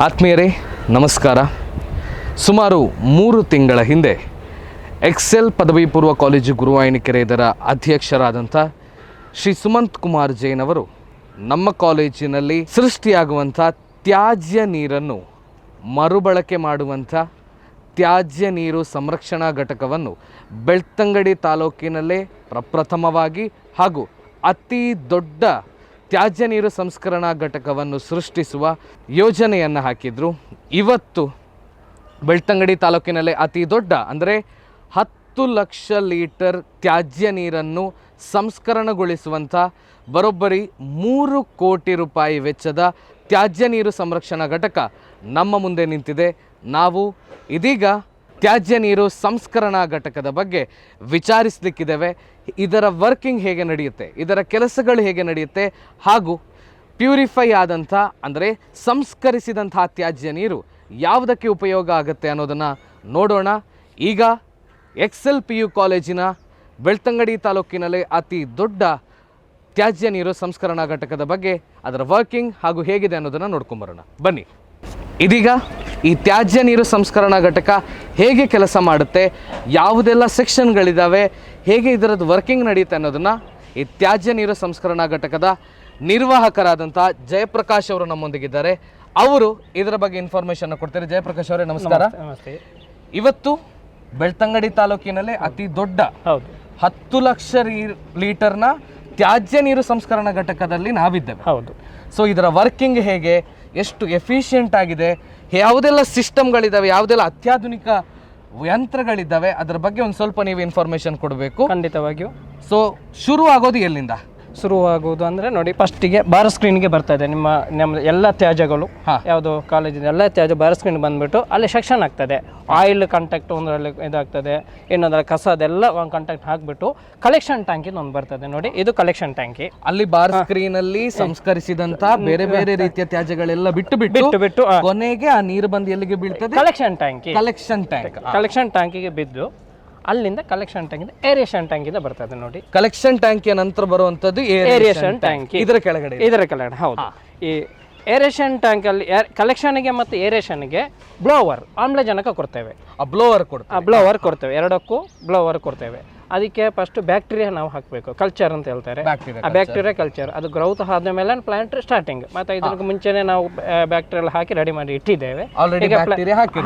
ಆತ್ಮೀಯರೇ, ನಮಸ್ಕಾರ. ಸುಮಾರು ಮೂರು ತಿಂಗಳ ಹಿಂದೆ ಎಕ್ಸೆಲ್ ಪದವಿ ಪೂರ್ವ ಕಾಲೇಜು ಗುರುವಾಯಿನಿಕೆರೆ ಇದರ ಅಧ್ಯಕ್ಷರಾದಂಥ ಶ್ರೀ ಸುಮಂತ್ ಕುಮಾರ್ ಜೈನ್ ಅವರು ನಮ್ಮ ಕಾಲೇಜಿನಲ್ಲಿ ಸೃಷ್ಟಿಯಾಗುವಂಥ ತ್ಯಾಜ್ಯ ನೀರನ್ನು ಮರುಬಳಕೆ ಮಾಡುವಂಥ ತ್ಯಾಜ್ಯ ನೀರು ಸಂರಕ್ಷಣಾ ಘಟಕವನ್ನು ಬೆಳ್ತಂಗಡಿ ತಾಲೂಕಿನಲ್ಲೇ ಪ್ರಪ್ರಥಮವಾಗಿ ಹಾಗೂ ಅತಿ ದೊಡ್ಡ ತ್ಯಾಜ್ಯ ನೀರು ಸಂಸ್ಕರಣಾ ಘಟಕವನ್ನು ಸೃಷ್ಟಿಸುವ ಯೋಜನೆಯನ್ನು ಹಾಕಿದ್ರು. ಇವತ್ತು ಬೆಳ್ತಂಗಡಿ ತಾಲೂಕಿನಲ್ಲೇ ಅತಿ ದೊಡ್ಡ, ಅಂದರೆ ಹತ್ತು ಲಕ್ಷ ಲೀಟರ್ ತ್ಯಾಜ್ಯ ನೀರನ್ನು ಸಂಸ್ಕರಣಗೊಳಿಸುವಂಥ ಬರೋಬ್ಬರಿ ಮೂರು ಕೋಟಿ ರೂಪಾಯಿ ವೆಚ್ಚದ ತ್ಯಾಜ್ಯ ನೀರು ಸಂರಕ್ಷಣಾ ಘಟಕ ನಮ್ಮ ಮುಂದೆ ನಿಂತಿದೆ. ನಾವು ಇದೀಗ ತ್ಯಾಜ್ಯ ನೀರು ಸಂಸ್ಕರಣಾ ಘಟಕದ ಬಗ್ಗೆ ವಿಚಾರಿಸಲಿಕ್ಕಿದ್ದೇವೆ. ಇದರ ವರ್ಕಿಂಗ್ ಹೇಗೆ ನಡೆಯುತ್ತೆ, ಇದರ ಕೆಲಸಗಳು ಹೇಗೆ ನಡೆಯುತ್ತೆ, ಹಾಗೂ ಪ್ಯೂರಿಫೈ ಆದಂಥ, ಅಂದರೆ ಸಂಸ್ಕರಿಸಿದಂಥ ತ್ಯಾಜ್ಯ ನೀರು ಯಾವುದಕ್ಕೆ ಉಪಯೋಗ ಆಗುತ್ತೆ ಅನ್ನೋದನ್ನು ನೋಡೋಣ. ಈಗ ಎಕ್ಸೆಲ್ ಪಿ ಯು ಕಾಲೇಜಿನ ಬೆಳ್ತಂಗಡಿ ತಾಲೂಕಿನಲ್ಲಿ ಅತಿ ದೊಡ್ಡ ತ್ಯಾಜ್ಯ ನೀರು ಸಂಸ್ಕರಣಾ ಘಟಕದ ಬಗ್ಗೆ, ಅದರ ವರ್ಕಿಂಗ್ ಹಾಗೂ ಹೇಗಿದೆ ಅನ್ನೋದನ್ನು ನೋಡ್ಕೊಂಬರೋಣ. ಬನ್ನಿ. ಇದೀಗ ಈ ತ್ಯಾಜ್ಯ ನೀರು ಸಂಸ್ಕರಣಾ ಘಟಕ ಹೇಗೆ ಕೆಲಸ ಮಾಡುತ್ತೆ ಯಾವುದೆಲ್ಲ ಸೆಕ್ಷನ್ಗಳಿದ್ದಾವೆ ಹೇಗೆ ಇದರದ್ದು ವರ್ಕಿಂಗ್ ನಡೆಯುತ್ತೆ ಅನ್ನೋದನ್ನು ಈ ತ್ಯಾಜ್ಯ ನೀರು ಸಂಸ್ಕರಣಾ ಘಟಕದ ನಿರ್ವಾಹಕರಾದಂಥ ಜಯಪ್ರಕಾಶ್ ಅವರು ನಮ್ಮೊಂದಿಗಿದ್ದಾರೆ. ಅವರು ಇದರ ಬಗ್ಗೆ ಇನ್ಫಾರ್ಮೇಷನ್ ಕೊಡ್ತಾರೆ. ಜಯಪ್ರಕಾಶ್ ಅವರೇ ನಮಸ್ಕಾರ. ನಮಸ್ತೆ ಇವತ್ತು ಬೆಳ್ತಂಗಡಿ ತಾಲೂಕಿನಲ್ಲಿ ಅತಿ ದೊಡ್ಡ ಹೌದು. ಹತ್ತು ಲಕ್ಷ ರೀ- ಲೀಟರ್ನ ತ್ಯಾಜ್ಯ ನೀರು ಸಂಸ್ಕರಣಾ ಘಟಕದಲ್ಲಿ ನಾವಿದ್ದೇವೆ. ಹೌದು. ಸೊ ಇದರ ವರ್ಕಿಂಗ್ ಹೇಗೆ ಎಷ್ಟು ಎಫಿಷಿಯಂಟ್ ಆಗಿದೆ ಯಾವುದೆಲ್ಲ ಸಿಸ್ಟಮ್ಗಳಿದ್ದಾವೆ ಯಾವುದೆಲ್ಲ ಅತ್ಯಾಧುನಿಕ ಯಂತ್ರಗಳಿದ್ದಾವೆ ಅದರ ಬಗ್ಗೆ ಒಂದು ಸ್ವಲ್ಪ ನೀವು ಇನ್ಫಾರ್ಮೇಷನ್ ಕೊಡಬೇಕು. ಖಂಡಿತವಾಗಿಯೂ. ಸೊ ಶುರು ಆಗೋದು ಎಲ್ಲಿಂದ? ಶುರುವಾಗುವುದು ಅಂದರೆ ನೋಡಿ ಫಸ್ಟಿಗೆ ಬಾರ್ ಸ್ಕ್ರೀನ್ಗೆ ಬರ್ತಾ ಇದೆ ನಿಮ್ಮ ನಮ್ಮ ಎಲ್ಲ ತ್ಯಾಜ್ಯಗಳು. ಯಾವುದು ಕಾಲೇಜಿನ ಎಲ್ಲ ತ್ಯಾಜ್ಯ ಬಾರ್ ಸ್ಕ್ರೀನ್ ಬಂದುಬಿಟ್ಟು ಅಲ್ಲಿ ಸೆಕ್ಷನ್ ಆಗ್ತದೆ. ಆಯಿಲ್ ಕಾಂಟ್ಯಾಕ್ಟ್ ಒಂದರಲ್ಲಿ ಇದಾಗ್ತದೆ ಇನ್ನೊಂದರಲ್ಲಿ ಕಸ ಅದೆಲ್ಲ ಒಂದು ಕಾಂಟ್ಯಾಕ್ಟ್ ಹಾಕ್ಬಿಟ್ಟು ಕಲೆಕ್ಷನ್ ಟ್ಯಾಂಕಿ ಒಂದು ಬರ್ತದೆ. ನೋಡಿ ಇದು ಕಲೆಕ್ಷನ್ ಟ್ಯಾಂಕಿ ಅಲ್ಲಿ ಬಾರ್ ಸ್ಕ್ರೀನ್ ಅಲ್ಲಿ ಸಂಸ್ಕರಿಸಿದಂತ ಬೇರೆ ಬೇರೆ ರೀತಿಯ ತ್ಯಾಜ್ಯಗಳೆಲ್ಲ ಬಿಟ್ಟು ಬಿಟ್ಟು ಬಿಟ್ಟು ಬಿಟ್ಟು ಕೊನೆಗೆ ಆ ನೀರು ಬಂದು ಎಲ್ಲಿಗೆ ಬೀಳ್ತದೆ? ಕಲೆಕ್ಷನ್ ಟ್ಯಾಂಕಿ ಕಲೆಕ್ಷನ್ ಟ್ಯಾಂಕ್ ಕಲೆಕ್ಷನ್ ಟ್ಯಾಂಕಿಗೆ ಬಿದ್ದು ಅಲ್ಲಿಂದ ಕಲೆಕ್ಷನ್ ಟ್ಯಾಂಕ್ ಏರಿಯೇಷನ್ ಟ್ಯಾಂಕ್ ಇಂದ ಬರ್ತದೆ ನೋಡಿ. ಕಲೆಕ್ಷನ್ ಟ್ಯಾಂಕಿಯ ನಂತರ ಬರುವಂತದ್ದು ಏರಿಯೇಷನ್ ಟ್ಯಾಂಕ್ ಇದರ ಕೆಳಗಡೆ ಇದೆ. ಇದರ ಕೆಳಗಡೆ ಹೌದು. ಈ ಏರೇಷನ್ ಟ್ಯಾಂಕಲ್ಲಿ ಕಲೆಕ್ಷನ್ಗೆ ಮತ್ತು ಏರೇಷನ್ಗೆ ಬ್ಲೋವರ್ ಆಮ್ಲಜನಕ ಕೊಡ್ತೇವೆ. ಆ ಬ್ಲೋವರ್ ಕೊಡ್ತೇವೆ. ಆ ಬ್ಲೋವರ್ ಕೊಡ್ತೇವೆ. ಎರಡಕ್ಕೂ ಬ್ಲೋವರ್ ಕೊಡ್ತೇವೆ. ಅದಕ್ಕೆ ಫಸ್ಟ್ ಬ್ಯಾಕ್ಟೀರಿಯಾ ನಾವು ಹಾಕಬೇಕು. ಕಲ್ಚರ್ ಅಂತ ಹೇಳ್ತಾರೆ. ಆ ಬ್ಯಾಕ್ಟೀರಿಯಾ ಕಲ್ಚರ್ ಅದು ಗ್ರೌತ್ ಆದ ಮೇಲೆ ಪ್ಲಾಂಟ್ ಸ್ಟಾರ್ಟಿಂಗ್ ಮತ್ತೆ ಇದಕ್ಕೆ ಮುಂಚೆನೆ ನಾವು ಬ್ಯಾಕ್ಟೀರಿಯಲ್ ಹಾಕಿ ರೆಡಿ ಮಾಡಿ ಇಟ್ಟಿದ್ದೇವೆ.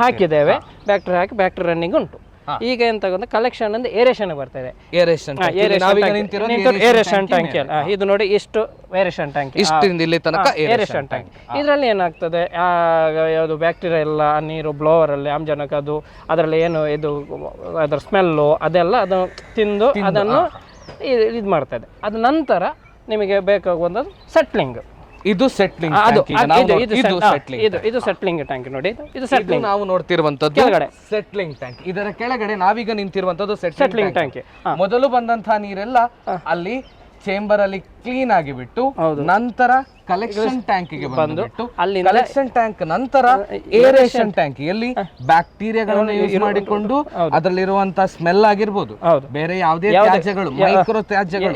ಹಾಕಿದ್ದೇವೆ. ಬ್ಯಾಕ್ಟೀರಿಯಾ ಹಾಕಿ ಬ್ಯಾಕ್ಟೀರಿಯಾ ರನ್ನಿಂಗ್ ಉಂಟು. ಈಗ ಎಂತ ಕಲೆಕ್ಷನ್ ಅಂದ್ರೆ ಏರೇಷನ್ ಬರ್ತದೆ ಏರೇಷನ್ ನಿಂತಿರೋದು ಏರೇಷನ್ ಟ್ಯಾಂಕ್ ಇದು ನೋಡಿ ಇಷ್ಟು ಏರೇಷನ್ ಟ್ಯಾಂಕ್ ಇಷ್ಟಿಂದ ಇಲ್ಲಿ ತನಕ ಏರೇಷನ್ ಟ್ಯಾಂಕ್ ಇದರಲ್ಲಿ ಏನಾಗ್ತದೆ ಆ, ಯಾವುದು ಬ್ಯಾಕ್ಟೀರಿಯಾ ಎಲ್ಲ ನೀರು ಬ್ಲೋವರ್ ಅಲ್ಲಿ ಆಮ್ಜನಕ ಅದು ಅದರಲ್ಲಿ ಏನು ಇದು ಅದರ ಸ್ಮೆಲ್ಲು ಅದೆಲ್ಲ ಅದು ತಿಂದು ಅದನ್ನು ಇದು ಮಾಡ್ತದೆ ಅದ ನಂತರ ನಿಮಗೆ ಬೇಕಾಗುವಂಥದ್ದು ಸೆಟ್ಲಿಂಗ್ ಇದು ಸೆಟ್ಲಿಂಗ್ ಅದು ಇದು ಇದು ಸೆಟ್ಲಿಂಗ್ ಇದು ಇದು ಸೆಟ್ಲಿಂಗ್ ಟ್ಯಾಂಕ್ ನೋಡಿ ಇದು- ಸೆಟ್ಲಿಂಗ್ ನಾವು ನೋಡ್ತಿರುವಂತದ್ದು ಕೆಳಗಡೆ. ಸೆಟ್ಲಿಂಗ್ ಟ್ಯಾಂಕ್ ಇದರ ಕೆಳಗಡೆ ನಾವೀಗ ನಿಂತಿರುವಂತದ್ದು ಸೆಟ್ಲಿಂಗ್ ಟ್ಯಾಂಕ್ ಮೊದಲು ಬಂದಂತಹ ನೀರೆಲ್ಲ ಅಲ್ಲಿ ಚೇಂಬರ್ ಅಲ್ಲಿ ಕ್ಲೀನ್ ಆಗಿ ಬಿಟ್ಟು ನಂತರ ಕಲೆಕ್ಷನ್ ಟ್ಯಾಂಕ್ಗೆ ಬಂದು ಅಲ್ಲಿ ಕಲೆಕ್ಷನ್ ಟ್ಯಾಂಕ್ ನಂತರ ಏರೇಷನ್ ಟ್ಯಾಂಕ್ ಎಲ್ಲಿ ಬ್ಯಾಕ್ಟೀರಿಯಾಗಳನ್ನು ಯೂಸ್ ಮಾಡಿಕೊಂಡು ಅದರಲ್ಲಿರುವಂತಹ ಸ್ಮೆಲ್ ಆಗಿರ್ಬೋದು. ಬೇರೆ ಯಾವುದೇ ತ್ಯಾಜ್ಯಗಳು ಮೈಕ್ರೋ ತ್ಯಾಜ್ಯಗಳು.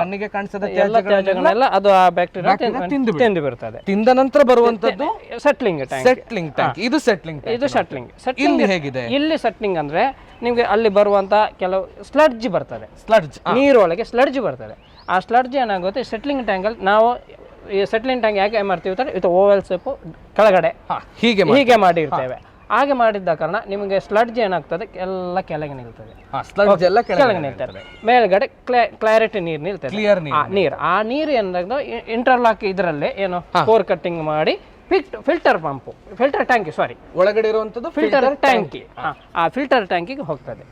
ಕಣ್ಣಿಗೆ ಕಾಣಿಸದ ತ್ಯಾಜ್ಯಗಳನ್ನೆಲ್ಲ ಅದು ಆ ಬ್ಯಾಕ್ಟೀರಿಯಾ ತಿಂದು. ತಿಂದು ಬಿಡ್ತದೆ. ತಿಂದ ನಂತರ ಬರುವಂತದ್ದು ಸೆಟ್ಲಿಂಗ್ ಟ್ಯಾಂಕ್ ಸೆಟ್ಲಿಂಗ್ ಟ್ಯಾಂಕ್ ಇದು ಸೆಟ್ಲಿಂಗ್ ಇದು ಸೆಟ್ಲಿಂಗ್ ಇಲ್ಲಿ ಹೇಗಿದೆ? ಇಲ್ಲಿ ಸೆಟ್ಲಿಂಗ್ ಅಂದ್ರೆ ನಿಮಗೆ ಅಲ್ಲಿ ಬರುವಂತ ಕೆಲವು ಸ್ಲಡ್ಜ್ ಬರ್ತದೆ. ಸ್ಲಡ್ಜ್ ನೀರೊಳಗೆ ಸ್ಲಡ್ಜ್ ಬರ್ತದೆ. ಆ ಸ್ಲಡ್ಜ್ ಏನಾಗುತ್ತೆ ಸೆಟ್ಲಿಂಗ್ ಟ್ಯಾಂಕಲ್ಲಿ ನಾವು ಈ ಸೆಟ್ಲಿಂಗ್ ಟ್ಯಾಂಕ್ ಯಾಕೆ ಮಾಡ್ತೀವಿ ಅಂತ ಇದು ಓವೆಲ್ ಸೇಪು ಕೆಳಗಡೆ. ಹೀಗೆ ಹೀಗೆ ಮಾಡಿರ್ತೇವೆ. ಹಾಗೆ ಮಾಡಿದ್ದ ಕಾರಣ ನಿಮಗೆ ಸ್ಲಡ್ಜ್ ಏನಾಗ್ತದೆ ಎಲ್ಲ ಕೆಳಗೆ ನಿಲ್ತದೆ. ಸ್ಲಡ್ಜ್ ಎಲ್ಲ ಕೆಳಗೆ ನಿಲ್ತದೆ. ಮೇಲ್ಗಡೆ ಕ್ಲಾರಿಟಿ ನೀರು ನಿಲ್ತದೆ. ಕ್ಲಿಯರ್ ನೀರು ಆ ನೀರು. ಏನಾಗ್ತದೆ ಇಂಟರ್ಲಾಕ್ ಇದರಲ್ಲೇ ಏನು ಕೋರ್ ಕಟ್ಟಿಂಗ್ ಮಾಡಿ ಫಿಲ್ಟರ್ ಪಂಪು ಫಿಲ್ಟರ್ ಟ್ಯಾಂಕಿ ಸಾರಿ ಒಳಗಡೆ ಇರುವಂಥದ್ದು ಫಿಲ್ಟರ್ ಟ್ಯಾಂಕಿ ಆ ಫಿಲ್ಟರ್ ಟ್ಯಾಂಕಿಗೆ ಹೋಗ್ತದೆ.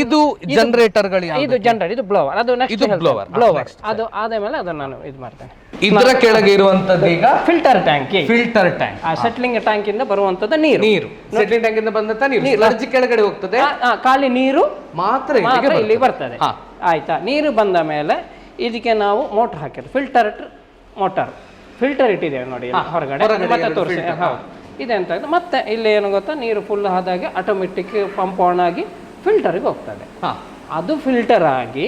ಇದು ಜನರೇಟರ್ ಇದು ಜನರೇಟರ್ ಇದು ಬ್ಲೋವರ್ ಅದು ನೆಕ್ಸ್ಟ್ ಇದು blower. ಬ್ಲೋವರ್ ಅದು ಆದ ಮೇಲೆ ಅದನ್ನ ನಾನು ಇದು ಮಾಡ್ತೇನೆ. ಇದರ ಕೆಳಗೆ ಇರುವಂತದ್ದು ಈಗ ಫಿಲ್ಟರ್ ಟ್ಯಾಂಕ್ ಫಿಲ್ಟರ್ ಟ್ಯಾಂಕ್ ಆ ಸೆಟ್ಲಿಂಗ್ ಟ್ಯಾಂಕ್ ಇಂದ ಬರುವಂತದ್ದು ನೀರು. ನೀರು. ಸೆಟ್ಲಿಂಗ್ ಟ್ಯಾಂಕ್ ಇಂದ ಬಂದಂತ ನೀರು. ಲಾರ್ಜ್ ಕೆಳಗಡೆ ಹೋಗ್ತದೆ. ಖಾಲಿ ನೀರು ಮಾತ್ರ. ಇಲ್ಲಿ ಬರ್ತದೆ. ಆಯ್ತಾ? ನೀರು ಬಂದ ಮೇಲೆ ಇದಕ್ಕೆ ನಾವು ಮೋಟರ್ ಹಾಕಿದ್ರು ಫಿಲ್ಟರ್ ಮೋಟರ್ ಫಿಲ್ಟರ್ ಇಟ್ಟಿದ್ದೇವೆ ನೋಡಿ ಹೊರಗಡೆ. ಮತ್ತೆ ತೋರಿಸಿ. ಹೌದು ಇದೆ ಮತ್ತೆ ಇಲ್ಲಿ ಏನು ಗೊತ್ತಾ? ನೀರು ಫುಲ್ ಆದಾಗ ಆಟೋಮೆಟಿಕ್ ಪಂಪ್ ಆನ್ ಆಗಿ ಫಿಲ್ಟರ್ಗೆ ಹೋಗ್ತದೆ. ಹಾಂ ಅದು ಫಿಲ್ಟರ್ ಆಗಿ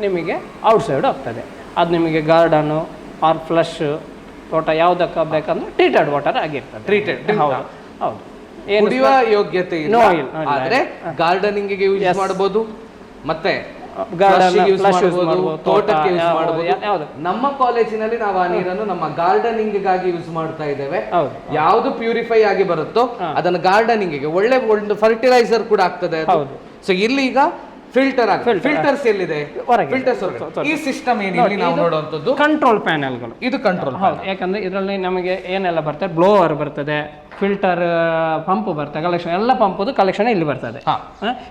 ನಿಮಗೆ ಔಟ್ಸೈಡ್ ಹೋಗ್ತದೆ. ಅದು ನಿಮಗೆ ಗಾರ್ಡನು ಆರ್ ಫ್ಲಶ್ ತೋಟ ಯಾವುದಕ್ಕೆ ಬೇಕಂದ್ರೆ ಟ್ರೀಟೆಡ್ ವಾಟರ್ ಆಗಿರ್ತದೆ. ಟ್ರೀಟೆಡ್ ಹೌದು ಹೌದು. ಏನು ಕುಡಿಯುವ ಯೋಗ್ಯತೆ ಇಲ್ಲ. ಆದರೆ ಇಲ್ಲ, no, ಗಾರ್ಡನಿಂಗ್ಗೆ ಯೂಸ್ ಮಾಡಬಹುದು. ಮತ್ತೆ ತೋಟಕ್ಕೆ ಯೂಸ್ ಮಾಡಬಹುದು ನಮ್ಮ ಕಾಲೇಜಿನಲ್ಲಿ ನಾವು ಆ ನೀರನ್ನು ನಮ್ಮ ಗಾರ್ಡನಿಂಗ್ಗಾಗಿ ಯೂಸ್ ಮಾಡ್ತಾ ಇದ್ದೇವೆ. ಯಾವ್ದು ಪ್ಯೂರಿಫೈ ಆಗಿ ಬರುತ್ತೋ ಅದನ್ನ ಗಾರ್ಡನಿಂಗ್ಗೆ ಒಳ್ಳೆ ಒಂದು ಫರ್ಟಿಲೈಸರ್ ಕೂಡ ಆಗ್ತದೆ ಸೊ ಇಲ್ಲಿ ಈಗ ಫಿಲ್ಟರ್ ಆಗ ಫಿಲ್ಟರ್ಸ್ ಎಲ್ಲಿದೆ. ಫಿಲ್ಟರ್ಸ್ ಈ ಸಿಸ್ಟಮ್ ಏನಿಲ್ಲ ನಾವು ನೋಡುವಂಥದ್ದು ಕಂಟ್ರೋಲ್ ಪ್ಯಾನೆಲ್ಗಳು ಇದು ಕಂಟ್ರೋಲ್ ಯಾಕಂದ್ರೆ ಇದರಲ್ಲಿ ನಮಗೆ ಏನೆಲ್ಲ ಬರ್ತದೆ? ಬ್ಲೋವರ್ ಬರ್ತದೆ. ಫಿಲ್ಟರ್ ಪಂಪ್ ಬರ್ತದೆ ಕಲೆಕ್ಷನ್ ಎಲ್ಲ ಪಂಪದು ಕಲೆಕ್ಷನ್ ಇಲ್ಲಿ ಬರ್ತದೆ.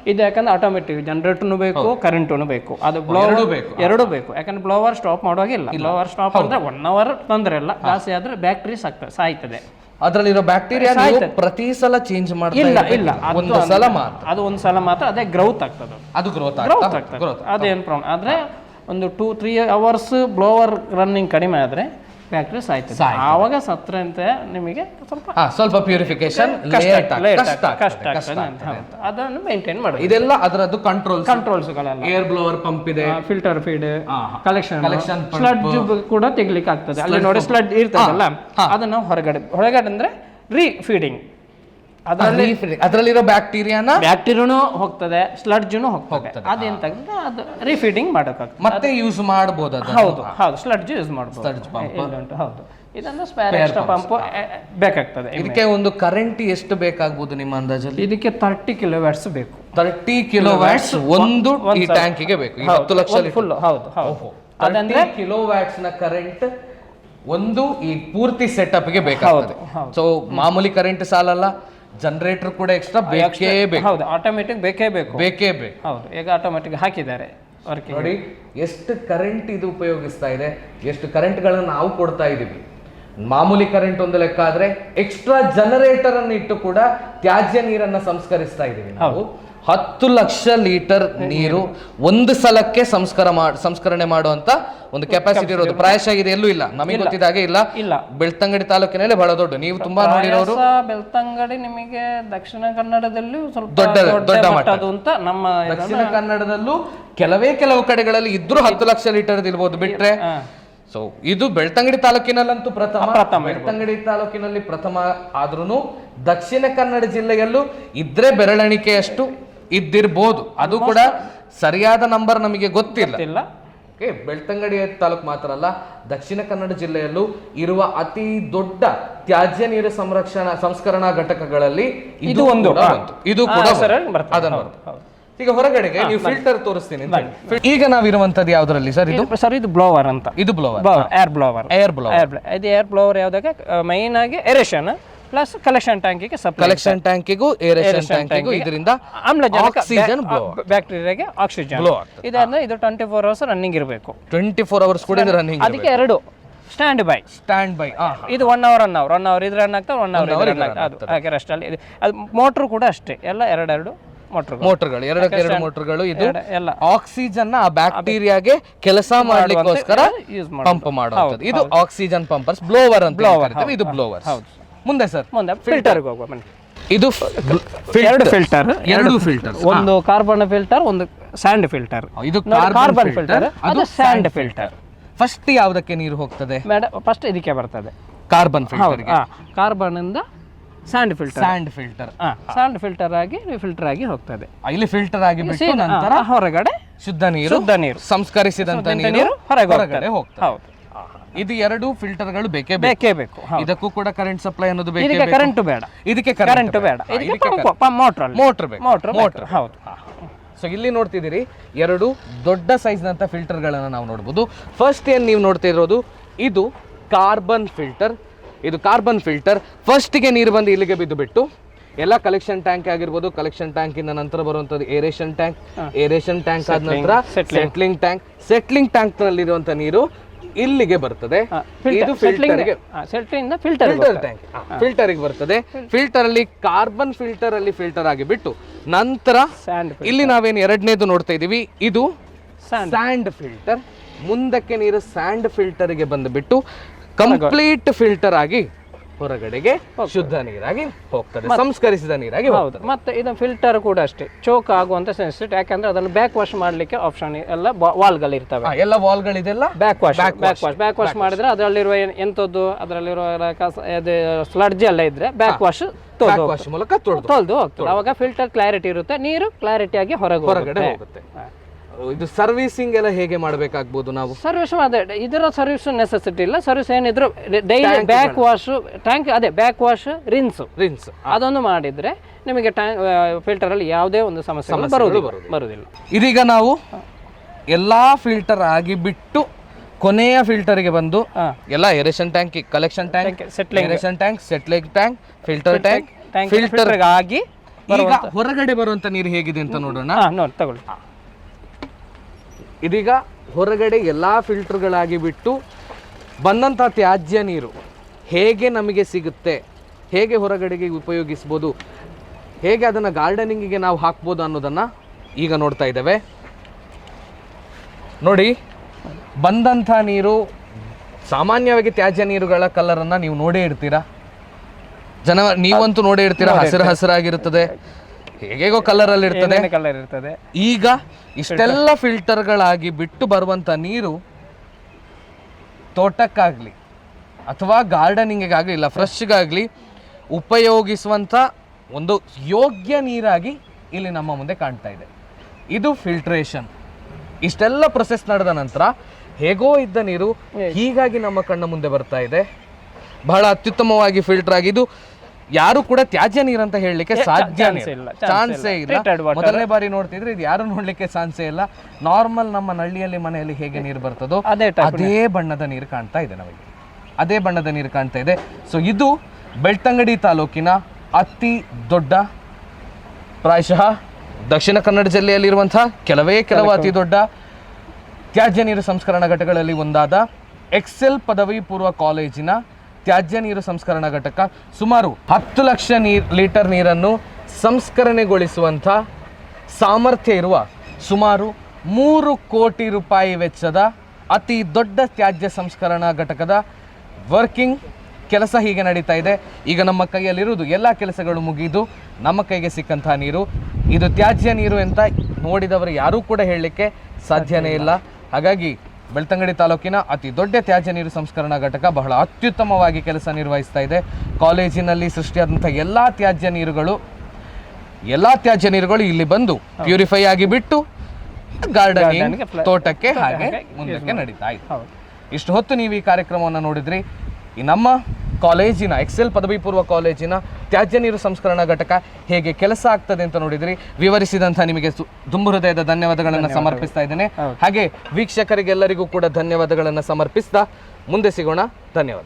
ಇದು ಯಾಕಂದ್ರೆ ಆಟೋಮೆಟಿಕ್ ಜನರೇಟರ್ನು ಬೇಕು ಕರೆಂಟು ಬೇಕು. ಅದು ಬ್ಲೋವರ್ ಬೇಕು. ಎರಡು ಬೇಕು. ಯಾಕಂದ್ರೆ ಬ್ಲೋವರ್ ಸ್ಟಾಪ್ ಮಾಡುವಾಗಿಲ್ಲ ಬ್ಲೋವರ್ ಸ್ಟಾಪ್ ಅಂದ್ರೆ ಒನ್ ಅವರ್ ತೊಂದರೆ ಇಲ್ಲ. ಜಾಸ್ತಿ ಆದ್ರೆ ಬ್ಯಾಟ್ರಿ ಸಾಕ್ತದೆ ಸಾಯ್ತದೆ. ಅದರಲ್ಲಿರೋ ಬ್ಯಾಕ್ಟೀರಿಯಾ ಪ್ರತಿ ಸಲ ಚೇಂಜ್ ಮಾಡ್ತಾ ಇಲ್ಲ. ಇಲ್ಲ. ಒಂದು ಸಲ ಮಾತ್ರ. ಅದು ಒಂದು ಸಲ ಮಾತ್ರ ಅದೇ ಗ್ರೌತ್ ಆಗ್ತದೆ. ಅದು ಗ್ರೋತ್ ಗ್ರೋತ್ ಆಗ್ತದೆ. ಅದೇನು ಪ್ರಾಬ್ಲಮ್ ಆದರೆ ಒಂದು two three hours blower running ಕಡಿಮೆ ಆದರೆ ಬ್ಯಾಕ್ಟರಿ ಸಾಯ್ತದೆ. ಆವಾಗ ಸತ್ರಂತೆ ಅಂತ ನಿಮಗೆ ಸ್ವಲ್ಪ ಹಾ ಸ್ವಲ್ಪ ಪ್ಯೂರಿಫಿಕೇಶನ್ ಕಷ್ಟ ಆಗ್ತದೆ, ಕಷ್ಟ ಕಷ್ಟ ಆಗ್ತದೆ, ಕಷ್ಟ ಆಗ್ತದೆ ಅಂತ. ಹೌದು. ಅದನ್ನು ಮೇಂಟೈನ್ ಮಾಡೋದು. ಇದೆಲ್ಲ ಅದರದ್ದು ಕಂಟ್ರೋಲ್ ಕಂಟ್ರೋಲ್ಸ್ಗಳೆಲ್ಲ ಏರ್ ಬ್ಲೋವರ್ ಪಂಪ್ ಇದೆ. ಫಿಲ್ಟರ್ ಫೀಡ್ ಹಾ, ಕಲೆಕ್ಷನ್ Collection pump. ಸ್ಲಡ್ ಕೂಡ ತೆಗಿಲಿಕ್ಕೆ ಆಗ್ತದೆ ಅಲ್ಲಿ ನೋಡಿ ಸ್ಲಡ್ ಇರ್ತದಲ್ಲ ಅದನ್ನ ಹೊರಗಡೆ ಹೊರಗಡೆ ಅಂದ್ರೆ ರೀ ಫೀಡಿಂಗ್ ಅದರಲ್ಲಿ ಅದರಲ್ಲಿರೋ ಬ್ಯಾಕ್ಟೀರಿಯಾನ ಬ್ಯಾಕ್ಟೀರಿಯಾನು ಹೋಗ್ತದೆ ಸ್ಲಡ್ಜುನು ಹೋಗ್ತದೆ. ಅದೇಂತಂದ್ರೆ ಅದು ರೀಫೀಡಿಂಗ್ ಮಾಡೋಕ್ಕಾಗ್ತದೆ ಮತ್ತೆ ಯೂಸ್ ಮಾಡಬಹುದು ಅದನ್ನ. ಹೌದು ಹೌದು ಸ್ಲಡ್ಜ್ ಯೂಸ್ ಮಾಡ್ಬೋದು. ಸ್ಲಡ್ಜ್ ಪಂಪ್ ಹೌದು. ಇದನ್ನು ಸ್ಪೇರ್ ಎಕ್ಸ್ಟ್ರಾ ಪಂಪ್ ಬೇಕಾಗ್ತದೆ ಇದಕ್ಕೆ ಒಂದು ಕರೆಂಟ್ ಎಷ್ಟು ಬೇಕಾಗ್ಬೋದು ನಿಮ್ಮ ಅಂದಾಜಲ್ಲಿ? ಇದಕ್ಕೆ ತರ್ಟಿ ಕಿಲೋ ವ್ಯಾಟ್ಸ್ ಬೇಕು. ತರ್ಟಿ ಕಿಲೋ ವ್ಯಾಟ್ಸ್ ಒಂದು ಈ ಟ್ಯಾಂಕಿಗೆ ಬೇಕು. ಹತ್ತು ಲಕ್ಷ ಫುಲ್ ಹೌದು ಹೌದು. ಅದಂದ್ರೆ ಕಿಲೋ ವ್ಯಾಟ್ಸ್ನ ಕರೆಂಟ್ ಒಂದು ಈ ಪೂರ್ತಿ ಸೆಟಪ್ಗೆ ಬೇಕಾಗ್ತದೆ. ಸೊ ಮಾಮೂಲಿ ಕರೆಂಟ್ ಸಾಲಲ್ಲ. ಜನರೇಟರ್ ಕೂಡ ಎಕ್ಸ್ಟ್ರಾ ಬೇಕೇ ಬೇಕು. ಹೌದು ಆಟೋಮೆಟಿಕ್ ಬೇಕೇ ಬೇಕು. ಬೇಕೇ ಬೇಕು. ಹೌದು ಈಗ ಆಟೋಮೆಟಿಕ್ ಹಾಕಿದ್ದಾರೆ ವರ್ಕಿಂಗ್ ನೋಡಿ ಎಷ್ಟು ಕರೆಂಟ್ ಇದು ಉಪಯೋಗಿಸ್ತಾ ಇದೆ ಎಷ್ಟು ಕರೆಂಟ್ಗಳನ್ನು ನಾವು ಕೊಡ್ತಾ ಇದ್ದೀವಿ ಮಾಮೂಲಿ ಕರೆಂಟ್ ಒಂದು ಲೆಕ್ಕ ಆದರೆ ಎಕ್ಸ್ಟ್ರಾ ಜನರೇಟರ್ ಅನ್ನು ಇಟ್ಟು ಕೂಡ ತ್ಯಾಜ್ಯ ನೀರನ್ನ ಸಂಸ್ಕರಿಸ್ತಾ ಇದ್ದೀವಿ ನಾವು. ಹತ್ತು ಲಕ್ಷ ಲೀಟರ್ ನೀರು ಒಂದು ಸಲಕ್ಕೆ ಸಂಸ್ಕಾರ ಮಾಡ ಸಂಸ್ಕರಣೆ ಮಾಡುವಂತ ಒಂದು ಕೆಪಾಸಿಟಿ ಇರೋದು. ಪ್ರಾಯಶಃ ಇದೆ ಎಲ್ಲೂ ಇಲ್ಲ. ನಮಗೆ ಗೊತ್ತಿದ ಹಾಗೆ ಇಲ್ಲ. ಇಲ್ಲ. ಬೆಳ್ತಂಗಡಿ ತಾಲೂಕಿನಲ್ಲಿ ಬಹಳ ದೊಡ್ಡ. ನೀವು ತುಂಬಾ ನೋಡಿರೋರು ಬೆಳ್ತಂಗಡಿ ನಿಮಗೆ ದಕ್ಷಿಣ ಕನ್ನಡದಲ್ಲೂ ಸ್ವಲ್ಪ ದೊಡ್ಡ ದೊಡ್ಡ ಮಟ್ಟದು ಅಂತ ನಮ್ಮ ದಕ್ಷಿಣ ಕನ್ನಡದಲ್ಲೂ ಕೆಲವೇ ಕೆಲವು ಕಡೆಗಳಲ್ಲಿ ಇದ್ರೂ ಹತ್ತು ಲಕ್ಷ ಲೀಟರ್ ಇರ್ಬೋದು ಬಿಟ್ರೆ. ಸೊ ಇದು ಬೆಳ್ತಂಗಡಿ ತಾಲೂಕಿನಲ್ಲಂತೂ ಪ್ರಥಮ. ಪ್ರಥಮ ಬೆಳ್ತಂಗಡಿ ತಾಲೂಕಿನಲ್ಲಿ ಪ್ರಥಮ ಆದ್ರೂ ದಕ್ಷಿಣ ಕನ್ನಡ ಜಿಲ್ಲೆಯಲ್ಲೂ ಇದ್ರೆ ಬೆರಳೆಣಿಕೆಯಷ್ಟು ಇದ್ದಿರ್ಬೋದು. ಅದು ಕೂಡ ಸರಿಯಾದ ನಂಬರ್ ನಮಗೆ ಗೊತ್ತಿಲ್ಲ. ಇಲ್ಲ ಬೆಳ್ತಂಗಡಿ ತಾಲೂಕು ಮಾತ್ರ ಅಲ್ಲ ದಕ್ಷಿಣ ಕನ್ನಡ ಜಿಲ್ಲೆಯಲ್ಲೂ ಇರುವ ಅತಿ ದೊಡ್ಡ ತ್ಯಾಜ್ಯ ನೀರು ಸಂರಕ್ಷಣಾ ಸಂಸ್ಕರಣಾ ಘಟಕಗಳಲ್ಲಿ ಇದು ಒಂದು. ಇದು ಕೂಡ. ಅದನ್ನು. ಈಗ ಹೊರಗಡೆಗೆ ನೀವು ಫಿಲ್ಟರ್ ತೋರಿಸ್ತೀನಿ. ಈಗ ನಾವಿರುವಂತದ್ದು ಯಾವ್ದ್ರಲ್ಲಿ ಸರ್ ಇದು? ಸರ್ ಇದು ಬ್ಲೋವರ್ ಅಂತ. ಇದು blower air blower air blower ಇದು ಏರ್ ಬ್ಲೋವರ್ ಯಾವ್ದಾಗ ಮೈನ್ ಆಗಿ ಎರೇಷನ್ ಪ್ಲಸ್ ಕಲೆಕ್ಷನ್ ಟ್ಯಾಂಕಿಗೆ ಸಪ್ ಕಲೆಕ್ಷನ್ ಟ್ಯಾಂಕಿಗೂ ಏರೇಷನ್ ಟ್ಯಾಂಕಿಗೂ ಇದರಿಂದ ಆಮ್ಲಜನಕ ಆಕ್ಸಿಜನ್ ಬ್ಯಾಕ್ಟೀರಿಯಾಗೆ ಆಕ್ಸಿಜನ್ ಬ್ಲೋ ಇದನ್ನ ಇದು ಟ್ವೆಂಟಿ ಫೋರ್ ಅವರ್ಸ್ ರನ್ನಿಂಗ್ ಇರಬೇಕು. ಟ್ವೆಂಟಿ ಫೋರ್ ಅವರ್ಸ್ ಕೂಡ ರನ್ನಿಂಗ್ ಅದಕ್ಕೆ ಎರಡು ಸ್ಟ್ಯಾಂಡ್ ಬೈ ಸ್ಟ್ಯಾಂಡ್ ಬೈ ಇದು one hour one hour one hour ಇದು ರನ್ ಆಗ್ತಾ ಒನ್ ಅವರ್ ಇದು ರನ್ ಆಗ್ತಾ ಅದು ಹಾಗೆ ಅಷ್ಟಲ್ಲಿ ಇದು. ಅದು ಮೋಟ್ರು ಕೂಡ ಅಷ್ಟೇ. ಎಲ್ಲ ಎರಡೆರಡು ಮೋಟ್ರುಗಳು ಮೋಟರ್ಗಳು ಎರಡಕ್ಕೆ ಎರಡು ಮೋಟರ್ಗಳು ಇದು ಆಕ್ಸಿಜನ್ನ ಆ ಬ್ಯಾಕ್ಟೀರಿಯಾಗೆ ಕೆಲಸ ಮಾಡ್ಲಿಕ್ಕೋಸ್ಕರ ಪಂಪ್ ಮಾಡುವಂಥದ್ದು. ಇದು ಆಕ್ಸಿಜನ್ ಪಂಪರ್ಸ್ ಬ್ಲೋವರ್ ಅಂತ ಇದು ಬ್ಲೋವರ್ ಮುಂದೆ ಸರ್. ಮುಂದೆ ಫಿಲ್ಟರ್ ಹೋಗುವ ಬನ್ನಿ. ಇದು ಎರಡು ಫಿಲ್ಟರ್ ಎರಡು ಫಿಲ್ಟರ್ ಒಂದು ಕಾರ್ಬನ್ ಫಿಲ್ಟರ್ ಒಂದು ಸ್ಯಾಂಡ್ ಫಿಲ್ಟರ್ ಇದು ಕಾರ್ಬನ್ ಫಿಲ್ಟರ್ ಅದು ಸ್ಯಾಂಡ್ ಫಿಲ್ಟರ್ ಫಸ್ಟ್ ಯಾವುದಕ್ಕೆ ನೀರು ಹೋಗ್ತದೆ? ಮೇಡಮ್ ಫಸ್ಟ್ ಇದಕ್ಕೆ ಬರ್ತದೆ. ಕಾರ್ಬನ್ ಫಿಲ್ಟರ್ ಕಾರ್ಬನ್ ಇಂದ sand filter sand filter sand filter ಆಗಿ ಫಿಲ್ಟರ್ ಆಗಿ ಹೋಗ್ತದೆ. ಇಲ್ಲಿ ಫಿಲ್ಟರ್ ಆಗಿ ಬಿಟ್ಟು ನಂತರ ಹೊರಗಡೆ ಶುದ್ಧ ನೀರು ಶುದ್ಧ ನೀರು. ಸಂಸ್ಕರಿಸಿದಂತ ನೀರು ನೀರು ಹೊರಗೆ ಹೊರಗಡೆ ಹೋಗ್ತದೆ. ಹೌದು. ಇದು ಎರಡು ಫಿಲ್ಟರ್ಗಳು ಬೇಕೇ ಬೇಕು. ಬೇಕೇ ಬೇಕು ಇದಕ್ಕೂ ಕೂಡ ಕರೆಂಟ್ ಸಪ್ಲೈ ಅನ್ನೋದು ಬೇಕೇ ಇದಕ್ಕೆ ಕರೆಂಟ್ ಬೇಡ. ಇದಕ್ಕೆ ಕರೆಂಟ್ ಬೇಡ. ಇದಕ್ಕೆ ಮೋಟರ್ ಮೋಟ್ರ್ ಮೋಟರ್ ಬೇಕು. ಮೋಟ್ರ್ ಮೋಟರ್ ಹೌದು. ಸೊ ಇಲ್ಲಿ ನೋಡ್ತಿದ್ದೀರಿ ಎರಡು ದೊಡ್ಡ ಸೈಜ್ನಂಥ ಫಿಲ್ಟರ್ಗಳನ್ನು ನಾವು ನೋಡ್ಬೋದು. ಫಸ್ಟ್ ಏನು ನೀವು ನೋಡ್ತಾ ಇರೋದು? ಇದು ಕಾರ್ಬನ್ ಫಿಲ್ಟರ್ ಇದು ಕಾರ್ಬನ್ ಫಿಲ್ಟರ್ ಫಸ್ಟಿಗೆ ನೀರು ಬಂದು ಇಲ್ಲಿಗೆ ಬಿದ್ದು ಬಿಟ್ಟು ಎಲ್ಲ ಕಲೆಕ್ಷನ್ ಟ್ಯಾಂಕ್ ಆಗಿರ್ಬೋದು. ಕಲೆಕ್ಷನ್ ಇಂದ ನಂತರ ಬರುವಂಥದ್ದು ಏರೇಷನ್ ಟ್ಯಾಂಕ್ ಏರೇಷನ್ ಟ್ಯಾಂಕ್ ಆದ ನಂತರ ಸೆಟ್ಲಿಂಗ್ ಟ್ಯಾಂಕ್ ಸೆಟ್ಲಿಂಗ್ ಟ್ಯಾಂಕ್ ನಲ್ಲಿರುವಂಥ ನೀರು ಇಲ್ಲಿಗೆ ಬರ್ತದೆ. ಇದು ಫಿಲ್ಟರ್ ಫಿಲ್ಟರ್ ಟ್ಯಾಂಕ್ ಫಿಲ್ಟರ್ ಬರ್ತದೆ. ಫಿಲ್ಟರ್ ಅಲ್ಲಿ ಕಾರ್ಬನ್ ಫಿಲ್ಟರ್ ಅಲ್ಲಿ ಫಿಲ್ಟರ್ ಆಗಿ ಬಿಟ್ಟು ನಂತರ ಇಲ್ಲಿ ನಾವೇನು ಎರಡನೇದು ನೋಡ್ತಾ ಇದೀವಿ. ಇದು. ಸ್ಯಾಂಡ್ ಫಿಲ್ಟರ್ ಮುಂದಕ್ಕೆ ನೀರು ಸ್ಯಾಂಡ್ ಫಿಲ್ಟರ್ಗೆ ಬಂದುಬಿಟ್ಟು ಕಂಪ್ಲೀಟ್ ಫಿಲ್ಟರ್ ಆಗಿ ಹೊರಗಡೆಗೆ ಶುದ್ಧ ನೀರಾಗಿ ಹೋಗ್ತದೆ ಸಂಸ್ಕರಿಸಿದ ನೀರಾಗಿ ಹೋಗ್ತದೆ. ಹೌದು ಮತ್ತೆ ಇದು ಫಿಲ್ಟರ್ ಕೂಡ ಅಷ್ಟೇ. ಚೋಕ್ ಆಗುವಂತ ಸೆನ್ಸಿಟ್ ಯಾಕಂದ್ರೆ ಅದನ್ನು ಬ್ಯಾಕ್ ವಾಶ್ ಮಾಡ್ಲಿಕ್ಕೆ ಆಪ್ಷನ್ ಎಲ್ಲ ವಾಲ್ಗಳು ಇರ್ತವೆ ಎಲ್ಲ ವಾಲ್ಗಳಿದೆಲ್ಲ backwash backwash backwash ಮಾಡಿದ್ರೆ ಅದರಲ್ಲಿರುವ ಎಂತದ್ದು? ಎಂಥದ್ದು ಅದರಲ್ಲಿರುವ ಸ್ಲಡ್ಜ್ ಎಲ್ಲ ಇದ್ರೆ ಬ್ಯಾಕ್ ವಾಶ್ ಮೂಲಕ ತೊಳೆದು ತೊಳೆದು ಹೋಗ್ತದೆ. ಅವಾಗ ಫಿಲ್ಟರ್ ಕ್ಲಾರಿಟಿ ಇರುತ್ತೆ ನೀರು ಕ್ಲಾರಿಟಿ ಆಗಿ ಹೊರಗೆ ಹೊರಗಡೆ ಹೋಗುತ್ತೆ. ಇದು ಸರ್ವಿಸಿಂಗ್ ಎಲ್ಲ ಹೇಗೆ ಮಾಡಬೇಕಾಗ್ಬೋದು ನಾವು? ಸರ್ವಿಸ್ ಅದೇ ಇದರ ಸರ್ವಿಸ್ ನೆಸೆಸಿಟಿ ಇಲ್ಲ. ಸರ್ವಿಸ್ ಏನಿದ್ರು ಡೈಲಿ ಬ್ಯಾಕ್ ವಾಶ್ ಟ್ಯಾಂಕ್ ಅದೇ ಬ್ಯಾಕ್ ವಾಶ್ ರಿನ್ಸ್ ರಿನ್ಸ್ ಅದೊಂದು ಮಾಡಿದ್ರೆ ನಿಮಗೆ ಟ್ಯಾಂಕ್ ಫಿಲ್ಟರ್ ಅಲ್ಲಿ ಯಾವುದೇ ಒಂದು ಸಮಸ್ಯೆ ಬರುವುದಿಲ್ಲ ಬರುವುದಿಲ್ಲ. ಇದೀಗ ನಾವು ಎಲ್ಲಾ ಫಿಲ್ಟರ್ ಆಗಿ ಬಿಟ್ಟು ಕೊನೆಯ ಫಿಲ್ಟರ್ಗೆ ಬಂದು. ಎಲ್ಲ aeration tank collection tank settling aeration tank settling tank filter tank filter ಆಗಿ ಈಗ ಹೊರಗಡೆ ಬರುವಂತ ನೀರು ಹೇಗಿದೆ ಅಂತ ನೋಡೋಣ. ನೋಡಿ ತಗೊಳ್ಳಿ. ಇದೀಗ ಹೊರಗಡೆ ಎಲ್ಲ ಫಿಲ್ಟರ್ಗಳಾಗಿ ಬಿಟ್ಟು ಬಂದಂಥ ತ್ಯಾಜ್ಯ ನೀರು ಹೇಗೆ ನಮಗೆ ಸಿಗುತ್ತೆ ಹೇಗೆ ಹೊರಗಡೆಗೆ ಉಪಯೋಗಿಸ್ಬೋದು ಹೇಗೆ ಅದನ್ನು ಗಾರ್ಡನಿಂಗಿಗೆ ನಾವು ಹಾಕ್ಬೋದು ಅನ್ನೋದನ್ನು ಈಗ ನೋಡ್ತಾ ಇದ್ದೇವೆ. ನೋಡಿ ಬಂದಂಥ ನೀರು ಸಾಮಾನ್ಯವಾಗಿ ತ್ಯಾಜ್ಯ ನೀರುಗಳ ಕಲರನ್ನು ನೀವು ನೋಡೇ ಇರ್ತೀರಾ? ಜನ ನೀವಂತೂ ನೋಡೇ ಇರ್ತೀರಾ? ಹಸಿರು ಹಸಿರಾಗಿರುತ್ತದೆ. ಹೇಗೇಗೋ ಅಲ್ಲಿ ಇರ್ತದೆ. ಕಲರ್ ಇರ್ತದೆ? ಈಗ ಇಷ್ಟೆಲ್ಲ ಫಿಲ್ಟರ್ಗಳಾಗಿ ಬಿಟ್ಟು ಬರುವಂತ ನೀರು ತೋಟಕ್ಕಾಗ್ಲಿ ಅಥವಾ ಗಾರ್ಡನಿಂಗಿಗಾಗಲಿ ಇಲ್ಲ ಫ್ರೆಶ್ಗಾಗಲಿ ಉಪಯೋಗಿಸುವಂಥ ಒಂದು ಯೋಗ್ಯ ನೀರಾಗಿ ಇಲ್ಲಿ ನಮ್ಮ ಮುಂದೆ ಕಾಣ್ತಾ ಇದೆ. ಇದು ಫಿಲ್ಟ್ರೇಷನ್ ಇಷ್ಟೆಲ್ಲ ಪ್ರೊಸೆಸ್ ನಡೆದ ನಂತರ ಹೇಗೋ ಇದ್ದ ನೀರು ಹೀಗಾಗಿ ನಮ್ಮ ಕಣ್ಣ ಮುಂದೆ ಬರ್ತಾ ಇದೆ. ಬಹಳ ಅತ್ಯುತ್ತಮವಾಗಿ ಫಿಲ್ಟರ್ ಆಗಿ ಇದು ಯಾರು ಕೂಡ ತ್ಯಾಜ್ಯ ಅಂತ ಹೇಳಲಿಕ್ಕೆ ಸಾಧ್ಯನೇ ಇಲ್ಲ, ಚಾನ್ಸೇ ಇಲ್ಲ. ಮೊದಲನೇ ಬಾರಿ ನೋಡ್ತಿದ್ರೆ ಇದು ಯಾರು ನೋಡ್ಲಿಕ್ಕೆ ಚಾನ್ಸೇ ಇಲ್ಲ. ನಾರ್ಮಲ್ ನಮ್ಮ ನಳ್ಳಿಯಲ್ಲಿ ಮನೆಯಲ್ಲಿ ಹೇಗೆ ನೀರು ಬರ್ತದೋ ಅದೇ ಅದೇ ಬಣ್ಣದ ನೀರು ಕಾಣ್ತಾ ಇದೆ ನಮಗೆ. ಅದೇ ಬಣ್ಣದ ನೀರು ಕಾಣ್ತಾ ಇದೆ. ಸೊ ಇದು ಬೆಳ್ತಂಗಡಿ ತಾಲೂಕಿನ ಅತಿ ದೊಡ್ಡ ಪ್ರಾಯಶಃ ದಕ್ಷಿಣ ಕನ್ನಡ ಜಿಲ್ಲೆಯಲ್ಲಿರುವಂತಹ ಕೆಲವೇ ಕೆಲವು ಅತಿ ದೊಡ್ಡ ತ್ಯಾಜ್ಯ ನೀರು ಸಂಸ್ಕರಣಾ ಘಟಕಗಳಲ್ಲಿ ಒಂದಾದ ಎಕ್ಸೆಲ್ ಪದವಿ ಪೂರ್ವ ಕಾಲೇಜಿನ ತ್ಯಾಜ್ಯ ನೀರು ಸಂಸ್ಕರಣಾ ಘಟಕ ಸುಮಾರು ಹತ್ತು ಲಕ್ಷ ನೀರ್, ಲೀಟರ್ ನೀರನ್ನು ಸಂಸ್ಕರಣೆಗೊಳಿಸುವಂಥ ಸಾಮರ್ಥ್ಯ ಇರುವ ಸುಮಾರು ಮೂರು ಕೋಟಿ ರೂಪಾಯಿ ವೆಚ್ಚದ ಅತಿ ದೊಡ್ಡ ತ್ಯಾಜ್ಯ ಸಂಸ್ಕರಣಾ ಘಟಕದ ವರ್ಕಿಂಗ್ ಕೆಲಸ ಹೀಗೆ ನಡೀತಾ ಇದೆ. ಈಗ ನಮ್ಮ ಕೈಯಲ್ಲಿರುವುದು ಎಲ್ಲ ಕೆಲಸಗಳು ಮುಗಿದು ನಮ್ಮ ಕೈಗೆ ಸಿಕ್ಕಂತಹ ನೀರು. ಇದು ತ್ಯಾಜ್ಯ ನೀರು ಅಂತ ನೋಡಿದವರು ಯಾರೂ ಕೂಡ ಹೇಳಲಿಕ್ಕೆ ಸಾಧ್ಯನೇ ಇಲ್ಲ. ಹಾಗಾಗಿ ಬೆಳ್ತಂಗಡಿ ತಾಲೂಕಿನ ಅತಿ ದೊಡ್ಡ ತ್ಯಾಜ್ಯ ನೀರು ಸಂಸ್ಕರಣಾ ಘಟಕ ಬಹಳ ಅತ್ಯುತ್ತಮವಾಗಿ ಕೆಲಸ ನಿರ್ವಹಿಸ್ತಾ ಇದೆ. ಕಾಲೇಜಿನಲ್ಲಿ ಸೃಷ್ಟಿಯಾದಂಥ ಎಲ್ಲ ತ್ಯಾಜ್ಯ ನೀರುಗಳು ಎಲ್ಲ ತ್ಯಾಜ್ಯ ನೀರುಗಳು ಇಲ್ಲಿ ಬಂದು ಪ್ಯೂರಿಫೈ ಆಗಿ ಬಿಟ್ಟು ಗಾರ್ಡನಿಂಗ್ ತೋಟಕ್ಕೆ ಹಾಗೆ ಮುಂದಕ್ಕೆ ನಡೀತಾ ಇದೆ. ಇಷ್ಟು ಹೊತ್ತು ನೀವು ಈ ಕಾರ್ಯಕ್ರಮವನ್ನು ನೋಡಿದ್ರಿ. ಈ ನಮ್ಮ ಕಾಲೇಜಿನ ಎಕ್ಸೆಲ್ ಪದವಿ ಪೂರ್ವ ಕಾಲೇಜಿನ ತ್ಯಾಜ್ಯ ನೀರು ಸಂಸ್ಕರಣಾ ಘಟಕ ಹೇಗೆ ಕೆಲಸ ಆಗ್ತದೆ ಅಂತ ನೋಡಿದ್ರಿ. ವಿವರಿಸಿದಂಥ ನಿಮಗೆ ತುಂಬು ಹೃದಯದ ಧನ್ಯವಾದಗಳನ್ನು ಸಮರ್ಪಿಸ್ತಾ ಇದ್ದೇನೆ. ಹಾಗೆ ವೀಕ್ಷಕರಿಗೆಲ್ಲರಿಗೂ ಕೂಡ ಧನ್ಯವಾದಗಳನ್ನು ಸಮರ್ಪಿಸ್ತಾ ಮುಂದೆ ಸಿಗೋಣ. ಧನ್ಯವಾದ.